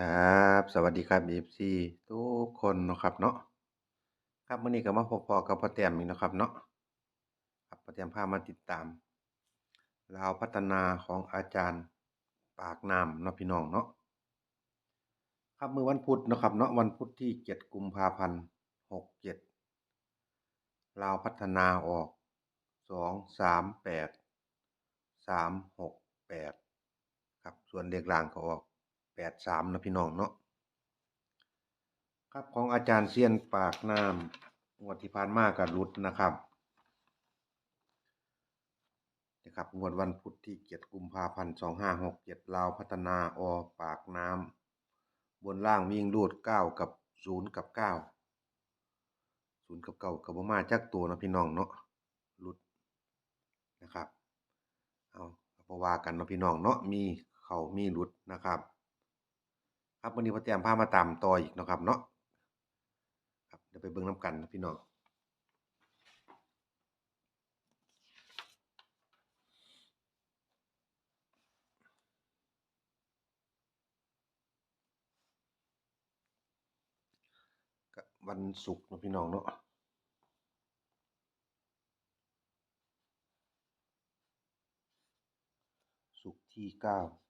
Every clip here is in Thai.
ครับ สวัสดีครับ FC ทุกคนนะครับเนาะครับมื้อนี้ก็มาพบพ้อกับพ่อแต้มอีกนะครับเนาะครับพ่อแต้มพามาติดตามลาวพัฒนาของอาจารย์ปากน้ำเนาะพี่น้องเนาะครับเมื้อวันพุธนะครับเนาะวันพุธที่7กุมภาพันธ์67ลาวพัฒนาออก238 368ครับส่วนเลขล่างก็ออก 83เนามนะพี่น้องเนาะครับของอาจารย์เซียนปากน้ำงวดที่ผ่านมาก็หลุดนะครับนะครับงวดวันพุธที่7กุมภาพันธ์2567ลาวพัฒนาออปากน้ำบนล่างวิ่งรูด9กับ0กับ9 0กับ9ก็บ่มาจักตัวนะพี่น้องเนาะหลุดนะครับเอาก็บ่ว่ากันนะพี่น้องเนาะมีเขามีหลุดนะครับ ครับวันนี้พ่อแต้มพามาตามต่ออีกนะครับเนาะครับเดี๋ยวไปเบิ่งน้ำกันนะพี่น้องวันศุกร์นะพี่น้องเนาะศุกร์ที่9กุ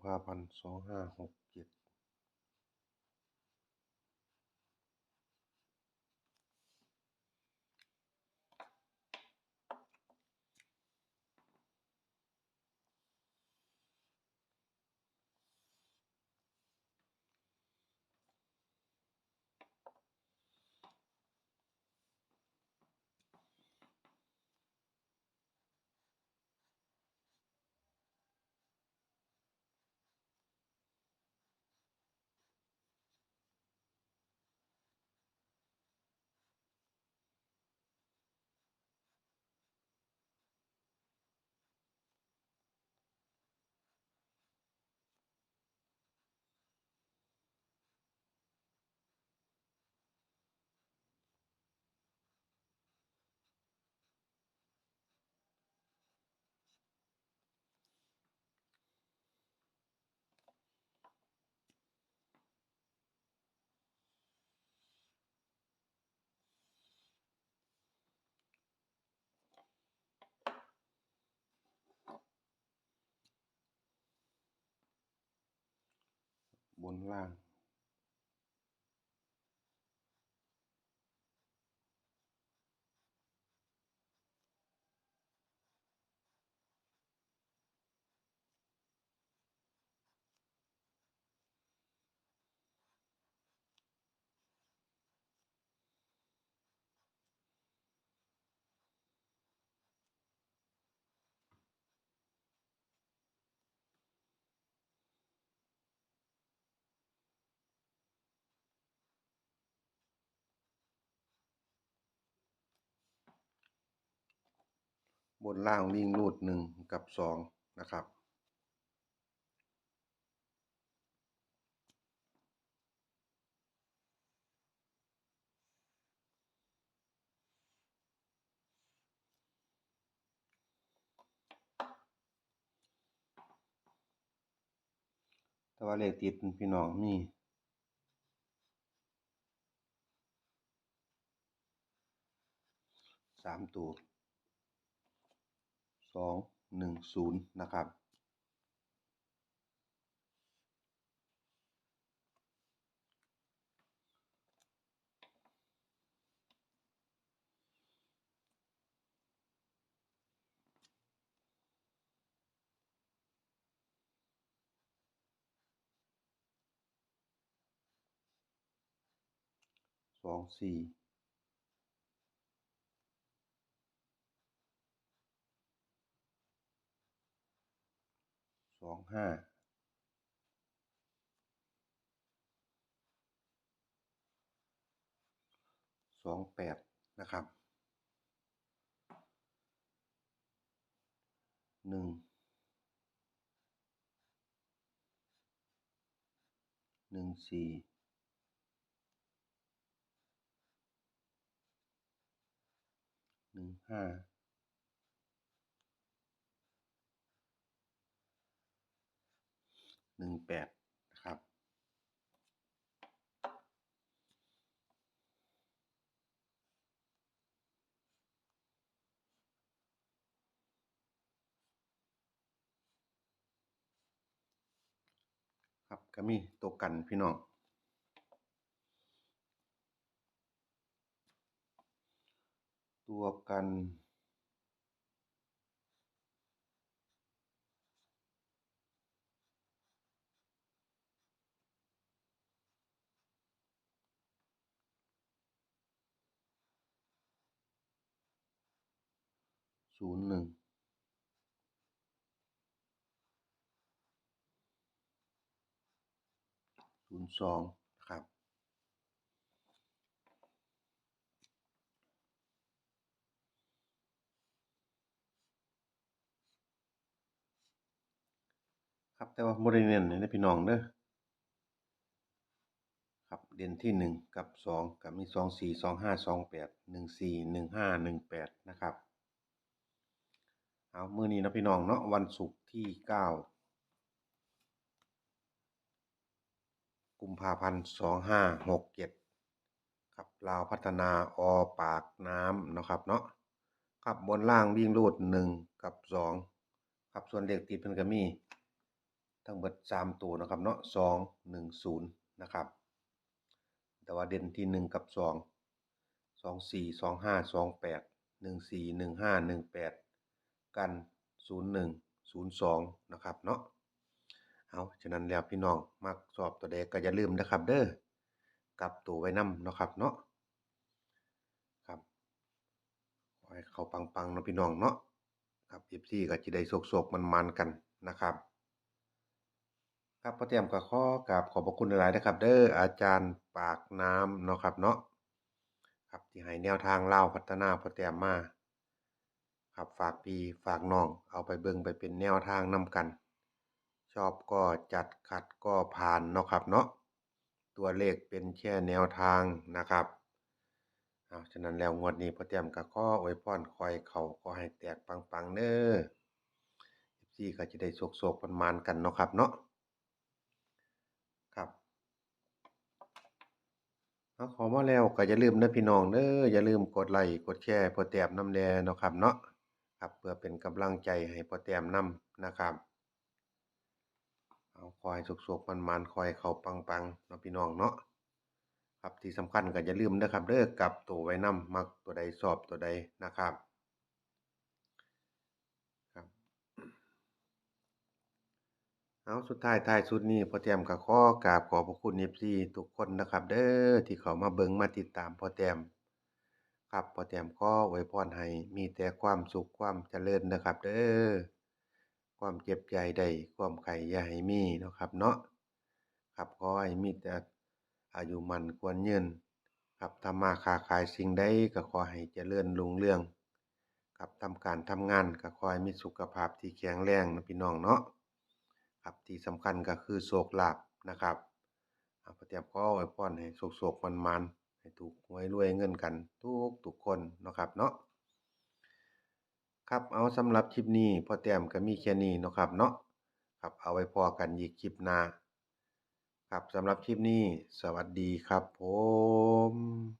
มภาพันธ์2567บนล่า ง บนล่างวิ่งรูด1กับ2นะครับ แต่ว่าเลขติดพี่น้องมีสามตัว สองหนึ่งศูนย์นะครับ สองสี่ สองห้าสองแปดนะครับหนึ่งหนึ่งสี่หนึ่งห้า แปดนะครับ ครับก็มีตัวกันพี่น้องตัวกัน ศูนย์หนึ่งศูนย์สองครับครับแต่ว่าบริเน้นในพี่น้องเด้อครับเด่นที่หนึ่งกับสองกับมีสองสี่สองห้าสองแปดหนึ่งสี่หนึ่งห้าหนึ่งแปดนะครับ เอามือนี้นะพี่น้องเนาะวันศุกร์ที่เก้ากุมภาพันธ์สองห้าหกเจ็ดครับลาวพัฒนาอปากน้ำนะครับเนาะครับบนล่างวิ่งรูดหนึ่งกับสองครับส่วนเลขติดเพิ่นก็มีทั้งเบิดสามตัวนะครับเนาะสองหนึ่งศูนย์นะครับ แต่ว่าเด่นที่หนึ่งกับสองสองสี่สองห้าสองแปดหนึ่งสี่หนึ่งห้าหนึ่งแปด กันศูนย์หนึ่งศูนย์สองนะครับเนาะเอาฉะนั้นแล้วพี่น้องมักสอบตัวเด็กก็อย่าลืมนะครับ เด้อกลับตัวไว้นำเนะครับเนาะครับขอให้เขาปังๆเนาะพี่น้องเนาะครับเอฟซีก็จะได้โศกๆมันๆกันนะครับครับพ่อเตรียมก็ขอกราบขอบพระคุณหลายๆนะครับ เด้ออาจารย์ปากน้ำเนาะครับเนาะครับที่ให้แนวทางเล่าพัฒนาพ่อเตรียมมา ครับฝากพี่ฝากน้อง เอาไปเบิ่งไปเป็นแนวทางนํกัน ชอบก็จัดขัดก็ผ่านเนาะครับเนาะตัวเลขเป็นแค่แนวทางนะครับเอาฉะนั้นแล้วงวดนี้พ่อเตรียมก็ขออวยพรคอยเขาขอให้แตกปังๆเด้อ FC ก็จะได้โศกๆมันกันเนาะครับเนาะครับเอาขอมาแล้วก็อย่าลืมนะพี่น้องเด้ออย่าลืมกดไลค์กดแชร์พอแต้มนำแดงเนาะครับเนาะ ครับเพื่อเป็นกำลังใจให้พอแต้มนำนะครับ เอาคอยสุกๆมันๆคอยเขาปังๆเนาะพี่น้องเนาะครับที่สำคัญก็อย่าลืมนะครับเด้อกลับตัวไว้นำมักตัวใดชอบตัวใดนะครับครับ เอาสุดท้ายท้ายสุดนี้พ่อแต้มก็ขอกราบขอบพระคุณ FC ทุกคนนะครับ เด้อที่เขามาเบิงมาติดตามพ่อแต้ม ครับพอแต้มขออวยพรให้มีแต่ความสุขความเจริญนะครับ เด้อความเจ็บใจใดความไข่ให้มีเนาะครับเนาะครับขอให้มีแต่อายุมันควรยืนครับทำมาค้าขายสิ่งใดก็ขอให้เจริญรุ่งเรือง ครับทำการทำงานก็ขอให้มีสุขภาพที่แข็งแรงนะพี่น้องเนาะครับที่สำคัญก็คือโชคลาภนะครับเอาพระเตรียมขออวยพรให้โชคๆมันๆ ถูกหวยรวยเงินกันทุกทุกคนเนาะครับเนาะครับเอาสำหรับคลิปนี้พ่อแต้มก็มีแค่นี้เนาะครับเนาะครับเอาไว้พอกันอีกคลิปหน้าครับสำหรับคลิปนี้ สวัสดีครับผม